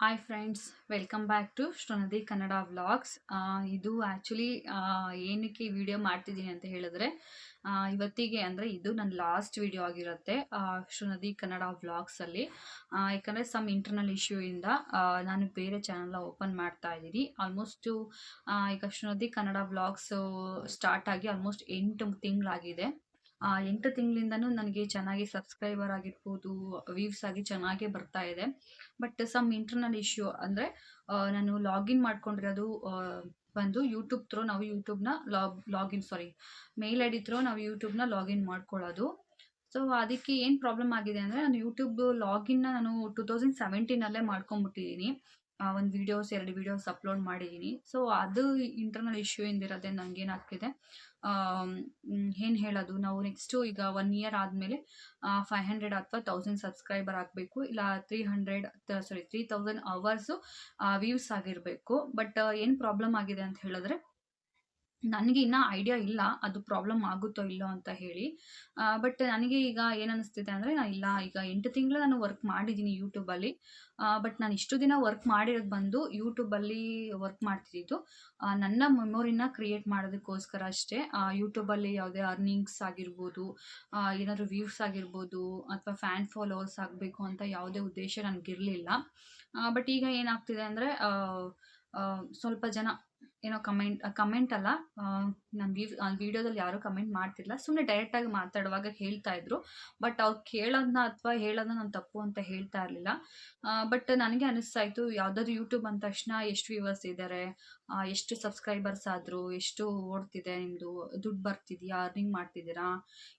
Hi friends welcome back to Shrinadi Kannada vlogs ಇದು actually ಏನಕ್ಕೆ video ಮಾಡ್ತಿದ್ದೀನಿ ಅಂತ ಹೇಳಿದ್ರೆ ಇವತ್ತಿಗೆ ಅಂದರೆ ಇದು ನನ್ನ ಲಾಸ್ಟ್ ವಿಡಿಯೋ ಆಗಿರುತ್ತೆ ಶ್ರೀನದಿ ಕನ್ನಡ ವ್ಲಾಗ್ಸಲ್ಲಿ ಯಾಕಂದರೆ ಸಮ್ ಇಂಟರ್ನಲ್ ಇಶ್ಯೂಯಿಂದ ನಾನು ಬೇರೆ ಚಾನಲ್ನ ಓಪನ್ ಮಾಡ್ತಾ ಇದ್ದೀನಿ. ಆಲ್ಮೋಸ್ಟು ಈಗ ಶ್ರೀನದಿ ಕನ್ನಡ ವ್ಲಾಗ್ಸು ಸ್ಟಾರ್ಟ್ ಆಗಿ ಆಲ್ಮೋಸ್ಟ್ ಎಂಟು ತಿಂಗಳಾಗಿದೆ. ಎಂಟು ತಿಂಗಳಿಂದನೂ ನನಗೆ ಚೆನ್ನಾಗಿ ಸಬ್ಸ್ಕ್ರೈಬರ್ ಆಗಿರ್ಬೋದು ವ್ಯೂಸ್ ಆಗಿ ಚೆನ್ನಾಗೇ ಬರ್ತಾ ಇದೆ. ಬಟ್ ಸಮ್ ಇಂಟರ್ನಲ್ ಇಶ್ಯೂ ಅಂದರೆ ನಾನು ಲಾಗಿನ್ ಮಾಡ್ಕೊಂಡಿರೋದು ಬಂದು ಯೂಟ್ಯೂಬ್ ಥ್ರೂ ನಾವು ಯೂಟ್ಯೂಬ್ನ log login sorry mail I D through ನಾವು ಯೂಟ್ಯೂಬ್ನ ಲಾಗಿನ್ ಮಾಡ್ಕೊಳ್ಳೋದು. ಸೊ ಅದಕ್ಕೆ ಏನು ಪ್ರಾಬ್ಲಮ್ ಆಗಿದೆ ಅಂದರೆ, ನಾನು ಯೂಟ್ಯೂಬ್ ಲಾಗಿನ್ನ ನಾನು ಟೂ ತೌಸಂಡ್ ಸೆವೆಂಟೀನಲ್ಲೇ ಮಾಡ್ಕೊಂಬಿಟ್ಟಿದ್ದೀನಿ ಒಂದು ವೀಡಿಯೋಸ್ ಎರಡು ವೀಡಿಯೋಸ್ ಅಪ್ಲೋಡ್ ಮಾಡಿದ್ದೀನಿ ಸೊ ಅದು ಇಂಟರ್ನಲ್ ಇಶ್ಯೂ ಇಂದಿರೋದೇ ನನಗೇನಾಗ್ತಿದೆ ಏನು ಹೇಳೋದು? ನಾವು ನೆಕ್ಸ್ಟು ಈಗ ಒನ್ ಇಯರ್ ಆದಮೇಲೆ ಫೈವ್ ಹಂಡ್ರೆಡ್ ಅಥವಾ ತೌಸಂಡ್ ಸಬ್ಸ್ಕ್ರೈಬರ್ ಆಗಬೇಕು. ಇಲ್ಲ three hundred sorry three thousand hours views ಆಗಿರಬೇಕು. ಬಟ್ ಏನು ಪ್ರಾಬ್ಲಮ್ ಆಗಿದೆ ಅಂತ ಹೇಳಿದ್ರೆ ನನಗೆ ಇನ್ನೂ ಐಡಿಯಾ ಇಲ್ಲ, ಅದು ಪ್ರಾಬ್ಲಮ್ ಆಗುತ್ತೋ ಇಲ್ಲೋ ಅಂತ ಹೇಳಿ. ಬಟ್ ನನಗೆ ಈಗ ಏನು ಅನಿಸ್ತಿದೆ ಅಂದರೆ ನಾನು ಇಲ್ಲ, ಈಗ ಎಂಟು ತಿಂಗಳು ನಾನು ವರ್ಕ್ ಮಾಡಿದ್ದೀನಿ ಯೂಟ್ಯೂಬಲ್ಲಿ ಬಟ್ ನಾನು ಇಷ್ಟು ದಿನ ವರ್ಕ್ ಮಾಡಿರೋದು ಬಂದು ಯೂಟ್ಯೂಬಲ್ಲಿ ವರ್ಕ್ ಮಾಡ್ತಿದ್ದು. ನನ್ನ ಮೆಮೊರಿನ ಕ್ರಿಯೇಟ್ ಮಾಡೋದಕ್ಕೋಸ್ಕರ ಅಷ್ಟೇ. ಯೂಟ್ಯೂಬಲ್ಲಿ ಯಾವುದೇ ಅರ್ನಿಂಗ್ಸ್ ಆಗಿರ್ಬೋದು ಏನಾದರೂ ವ್ಯೂಸ್ ಆಗಿರ್ಬೋದು, ಅಥವಾ ಫ್ಯಾನ್ ಫಾಲೋವರ್ಸ್ ಆಗಬೇಕು ಅಂತ ಯಾವುದೇ ಉದ್ದೇಶ ನನಗಿರಲಿಲ್ಲ. ಬಟ್ ಈಗ ಏನಾಗ್ತಿದೆ ಅಂದರೆ ಸ್ವಲ್ಪ ಜನ ಏನೋ ಕಮೆಂಟ್ ಕಮೆಂಟ್ ಅಲ್ಲ ನನ್ನ ವಿಡಿಯೋದಲ್ಲಿ ಯಾರು ಯಾರೂ ಕಮೆಂಟ್ ಮಾಡ್ತಿಲ್ಲ ಸುಮ್ಮನೆ ಡೈರೆಕ್ಟಾಗಿ ಮಾತಾಡುವಾಗ ಹೇಳ್ತಾ ಇದ್ರು. ಬಟ್ ಅವ್ರು ಕೇಳೋದನ್ನ ಅಥವಾ ಹೇಳೋದನ್ನ ನಾನು ತಪ್ಪು ಅಂತ ಹೇಳ್ತಾ ಇರಲಿಲ್ಲ. ಬಟ್ ನನಗೆ ಅನಿಸ್ತಾ ಇತ್ತು ಯಾವುದಾದ್ರು ಯೂಟ್ಯೂಬ್ ಅಂದ ತಕ್ಷಣ ಎಷ್ಟು ವ್ಯೂವರ್ಸ್ ಇದ್ದಾರೆ ಎಷ್ಟು ಸಬ್ಸ್ಕ್ರೈಬರ್ಸ್ ಆದರು? ಎಷ್ಟು ಓಡ್ತಿದೆ ನಿಮ್ಮದು ದುಡ್ಡು ಬರ್ತಿದೆಯಾ? ಅರ್ನಿಂಗ್ ಮಾಡ್ತಿದ್ದೀರಾ?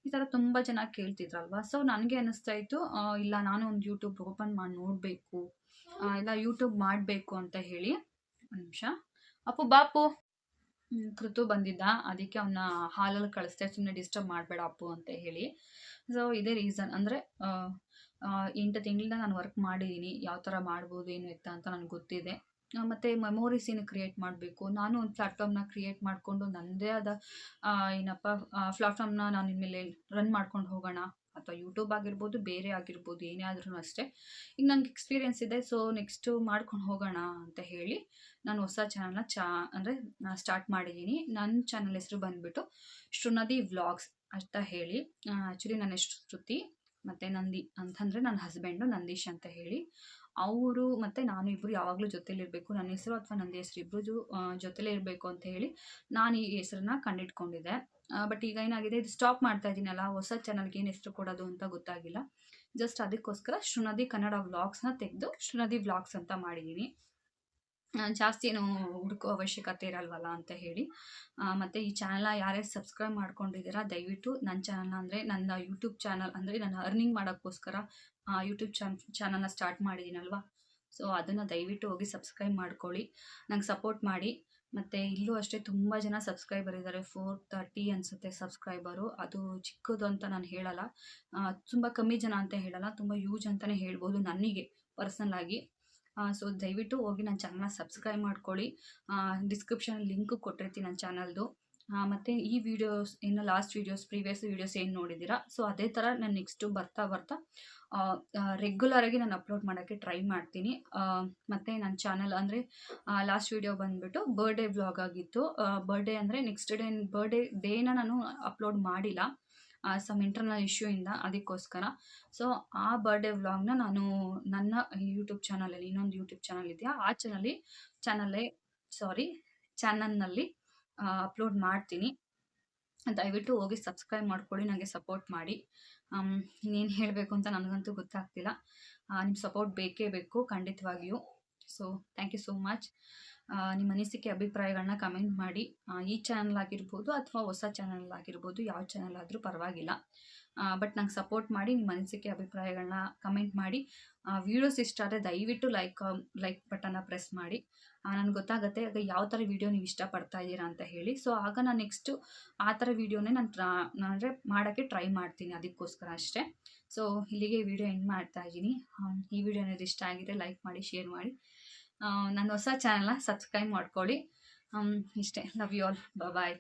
ಈ ಥರ ತುಂಬ ಜನ ಕೇಳ್ತಿದ್ರಲ್ವಾ? ಸೊ ನನಗೆ ಅನಿಸ್ತಾ ಇತ್ತು ಇಲ್ಲ ನಾನು ಒಂದು ಯೂಟ್ಯೂಬ್ ಓಪನ್ ಮಾಡಿ ನೋಡಬೇಕು. ಇಲ್ಲ ಯೂಟ್ಯೂಬ್ ಮಾಡಬೇಕು ಅಂತ ಹೇಳಿ. ಒಂದು ನಿಮಿಷ. ಅಪ್ಪು, ಬಾಪು. ಕೃತು ಬಂದಿದ್ದ. ಅದಕ್ಕೆ ಅವನ್ನ ಹಾಲಲ್ಲಿ ಕಳಿಸ್ದೆ ಸುಮ್ಮನೆ ಡಿಸ್ಟರ್ಬ್ ಮಾಡಬೇಡ ಅಪ್ಪು ಅಂತ ಹೇಳಿ. ಸೊ ಇದೇ ರೀಸನ್ ಅಂದರೆ ಎಂಟು ತಿಂಗಳಿಂದ ನಾನು ವರ್ಕ್ ಮಾಡಿದ್ದೀನಿ ಯಾವ ಥರ ಮಾಡ್ಬೋದು, ಏನು ಎತ್ತ ಅಂತ ನನಗೆ ಗೊತ್ತಿದೆ. ಮತ್ತು ಮೆಮೊರೀಸ್ ಏನು ಕ್ರಿಯೇಟ್ ಮಾಡಬೇಕು? ನಾನು ಒಂದು ಪ್ಲ್ಯಾಟ್ಫಾರ್ಮ್ನ ಕ್ರಿಯೇಟ್ ಮಾಡಿಕೊಂಡು ನನ್ನದೇ ಆದ ಏನಪ್ಪ ಪ್ಲಾಟ್ಫಾರ್ಮ್ನ ನಾನು ಇನ್ಮೇಲೆ ರನ್ ಮಾಡ್ಕೊಂಡು ಹೋಗೋಣ. ಅಥವಾ ಯೂಟ್ಯೂಬ್ ಆಗಿರ್ಬೋದು, ಬೇರೆ ಆಗಿರ್ಬೋದು, ಏನೇ ಆದ್ರೂ ಅಷ್ಟೇ. ಈಗ ನನಗೆ ಎಕ್ಸ್ಪೀರಿಯೆನ್ಸ್ ಇದೆ ಸೊ ನೆಕ್ಸ್ಟು ಮಾಡ್ಕೊಂಡು ಹೋಗೋಣ ಅಂತ ಹೇಳಿ ನಾನು ಹೊಸ ಚಾನಲ್ನ ಚಾ, ಅಂದರೆ ಸ್ಟಾರ್ಟ್ ಮಾಡಿದ್ದೀನಿ. ನನ್ನ ಚಾನಲ್ ಹೆಸರು ಬಂದುಬಿಟ್ಟು ಶೃನದಿ ವ್ಲಾಗ್ಸ್ ಅಂತ ಹೇಳಿ. ಆ್ಯಕ್ಚುಲಿ ನನ್ನ ಹೆಸರು ಶ್ರುತಿ ಮತ್ತು ನಂದಿ ಅಂತಂದರೆ ನನ್ನ ಹಸ್ಬೆಂಡು ನಂದೀಶ್ ಅಂತ ಹೇಳಿ. ಅವರು ಮತ್ತು ನಾನು ಇಬ್ಬರು ಯಾವಾಗಲೂ ಜೊತೆಲಿರಬೇಕು ನನ್ನ ಹೆಸರು ಅಥವಾ ನಂದಿ ಹೆಸರು ಇಬ್ಬರು ಜೊತೆಲೇ ಇರಬೇಕು ಅಂತ ಹೇಳಿ ನಾನು ಈ ಹೆಸರನ್ನ ಕಂಡಿಡ್ಕೊಂಡಿದ್ದೆ ಬಟ್ ಈಗ ಏನಾಗಿದೆ, ಇದು ಸ್ಟಾಪ್ ಮಾಡ್ತಾ ಇದ್ದೀನಲ್ಲ ಹೊಸ ಚಾನಲ್ಗೆ ಏನು ಎಷ್ಟು ಕೊಡೋದು ಅಂತ ಗೊತ್ತಾಗಿಲ್ಲ. ಜಸ್ಟ್ ಅದಕ್ಕೋಸ್ಕರ ಶೃನದಿ ಕನ್ನಡ ವ್ಲಾಗ್ಸ್ನ ತೆಗೆದು ಶೃನದಿ ವ್ಲಾಗ್ಸ್ ಅಂತ ಮಾಡಿದ್ದೀನಿ ಜಾಸ್ತಿ ಏನು ಹುಡುಕೋ ಅವಶ್ಯಕತೆ ಇರಲ್ವಲ್ಲ ಅಂತ ಹೇಳಿ. ಮತ್ತು ಈ ಚಾನಲ್ನ ಯಾರ್ಯಾರು ಸಬ್ಸ್ಕ್ರೈಬ್ ಮಾಡ್ಕೊಂಡಿದ್ದೀರಾ, ದಯವಿಟ್ಟು ನನ್ನ ಚಾನಲ್ನ ಅಂದರೆ ನನ್ನ ಯೂಟ್ಯೂಬ್ ಚಾನಲ್ ಅಂದರೆ ನಾನು ಅರ್ನಿಂಗ್ ಮಾಡೋಕ್ಕೋಸ್ಕರ ಯೂಟ್ಯೂಬ್ ಚಾನ್ ಚಾನಲ್ನ ಸ್ಟಾರ್ಟ್ ಮಾಡಿದ್ದೀನಲ್ವಾ ಸೊ ಅದನ್ನು ದಯವಿಟ್ಟು ಹೋಗಿ ಸಬ್ಸ್ಕ್ರೈಬ್ ಮಾಡ್ಕೊಳ್ಳಿ. ನಂಗೆ ಸಪೋರ್ಟ್ ಮಾಡಿ. ಮತ್ತು ಇಲ್ಲೂ ಅಷ್ಟೇ ತುಂಬ ಜನ ಸಬ್ಸ್ಕ್ರೈಬರ್ ಇದ್ದಾರೆ ಫೋರ್ ತರ್ಟಿ ಅನಿಸುತ್ತೆ ಸಬ್ಸ್ಕ್ರೈಬರು ಅದು ಚಿಕ್ಕದು ಅಂತ ನಾನು ಹೇಳಲ್ಲ. ತುಂಬ ಕಮ್ಮಿ ಜನ ಅಂತ ಹೇಳಲ್ಲ. ತುಂಬ ಯೂಜ್ ಅಂತಲೇ ಹೇಳ್ಬೋದು ನನಗೆ ಪರ್ಸನಲ್ ಆಗಿ. ಸೊ ದಯವಿಟ್ಟು ಹೋಗಿ ನನ್ನ ಚಾನಲ್ನ ಸಬ್ಸ್ಕ್ರೈಬ್ ಮಾಡ್ಕೊಳ್ಳಿ. ಡಿಸ್ಕ್ರಿಪ್ಷನ್ ಲಿಂಕ್ ಕೊಟ್ಟಿರ್ತೀನಿ ನನ್ನ ಚಾನಲ್ದು ಮತ್ತು ಈ ವಿಡಿಯೋಸ್ ಇನ್ನು ಲಾಸ್ಟ್ ವೀಡಿಯೋಸ್ ಪ್ರೀವಿಯಸ್ ವೀಡಿಯೋಸ್ ಏನು ನೋಡಿದ್ದೀರಾ? ಸೊ ಅದೇ ಥರ ನಾನು ನೆಕ್ಸ್ಟು ಬರ್ತಾ ಬರ್ತಾ ರೆಗ್ಯುಲರಾಗಿ ನಾನು ಅಪ್ಲೋಡ್ ಮಾಡೋಕ್ಕೆ ಟ್ರೈ ಮಾಡ್ತೀನಿ. ಮತ್ತು ನನ್ನ ಚಾನಲ್ ಅಂದರೆ ಲಾಸ್ಟ್ ವೀಡಿಯೋ ಬಂದುಬಿಟ್ಟು ಬರ್ಡೇ ವ್ಲಾಗ್ ಆಗಿತ್ತು. ಬರ್ಡೇ ಅಂದರೆ ನೆಕ್ಸ್ಟ್ ಡೇ ಬರ್ಡೇ ಡೇನ ನಾನು ಅಪ್ಲೋಡ್ ಮಾಡಿಲ್ಲ. ಸಮ್ ಇಂಟರ್ನಲ್ ಇಶ್ಯೂಯಿಂದ ಅದಕ್ಕೋಸ್ಕರ. ಸೊ ಆ ಬರ್ಡೇ ವ್ಲಾಗ್ನ ನಾನು ನನ್ನ ಯೂಟ್ಯೂಬ್ ಚಾನಲಲ್ಲಿ ಇನ್ನೊಂದು ಯೂಟ್ಯೂಬ್ ಚಾನಲ್ ಇದೆಯಾ? ಆ ಚಾನಲ್ಲಿ ಚಾನಲ್ಲೇ ಸಾರಿ ಚಾನಲ್ನಲ್ಲಿ ಅಪ್ಲೋಡ್ ಮಾಡ್ತೀನಿ. ದಯವಿಟ್ಟು ಹೋಗಿ ಸಬ್ಸ್ಕ್ರೈಬ್ ಮಾಡ್ಕೊಳ್ಳಿ ನನಗೆ ಸಪೋರ್ಟ್ ಮಾಡಿ. ಇನ್ನೇನು ಹೇಳಬೇಕು ಅಂತ ನನಗಂತೂ ಗೊತ್ತಾಗ್ತಿಲ್ಲ. ನಿಮ್ಮ ಸಪೋರ್ಟ್ ಬೇಕೇ ಬೇಕು, ಖಂಡಿತವಾಗಿಯೂ. So thank you so much ನಿಮ್ಮ ಅನಿಸಿಕೆ ಅಭಿಪ್ರಾಯಗಳನ್ನ ಕಮೆಂಟ್ ಮಾಡಿ. ಈ ಚಾನಲ್ ಆಗಿರ್ಬೋದು ಅಥವಾ ಹೊಸ ಚಾನಲ್ ಆಗಿರ್ಬೋದು, ಯಾವ ಚಾನಲ್ ಆದರೂ ಪರವಾಗಿಲ್ಲ. ಬಟ್ ನಂಗೆ ಸಪೋರ್ಟ್ ಮಾಡಿ ನಿಮ್ಮ ಅನಿಸಿಕೆ ಅಭಿಪ್ರಾಯಗಳನ್ನ ಕಮೆಂಟ್ ಮಾಡಿ. ವೀಡಿಯೋಸ್ ಇಷ್ಟ ಆದರೆ ದಯವಿಟ್ಟು ಲೈಕ್ ಲೈಕ್ ಬಟನ್ನ ಪ್ರೆಸ್ ಮಾಡಿ. ನನಗೆ ಗೊತ್ತಾಗುತ್ತೆ ಆಗ ಯಾವ ಥರ ವೀಡಿಯೋ ನೀವು ಇಷ್ಟಪಡ್ತಾ ಇದ್ದೀರಾ ಅಂತ ಹೇಳಿ. ಸೊ ಆಗ ನಾನು ನೆಕ್ಸ್ಟು ಆ ಥರ ವೀಡಿಯೋನೇ ನಾನು ಟ್ರಾ ಅಂದರೆ ಮಾಡೋಕ್ಕೆ ಟ್ರೈ ಮಾಡ್ತೀನಿ ಅದಕ್ಕೋಸ್ಕರ ಅಷ್ಟೇ. ಸೊ ಇಲ್ಲಿಗೆ ವಿಡಿಯೋ ಎಂಡ್ ಮಾಡ್ತಾ ಇದ್ದೀನಿ. ಈ ವಿಡಿಯೋ ಅನ್ನೋದು ಇಷ್ಟ ಆಗಿದೆ ಲೈಕ್ ಮಾಡಿ ಶೇರ್ ಮಾಡಿ. ನನ್ನ ಹೊಸ ಚಾನಲ್ನ ಸಬ್ಸ್ಕ್ರೈಬ್ ಮಾಡ್ಕೊಳ್ಳಿ. ಇಷ್ಟೇ. Love you all bye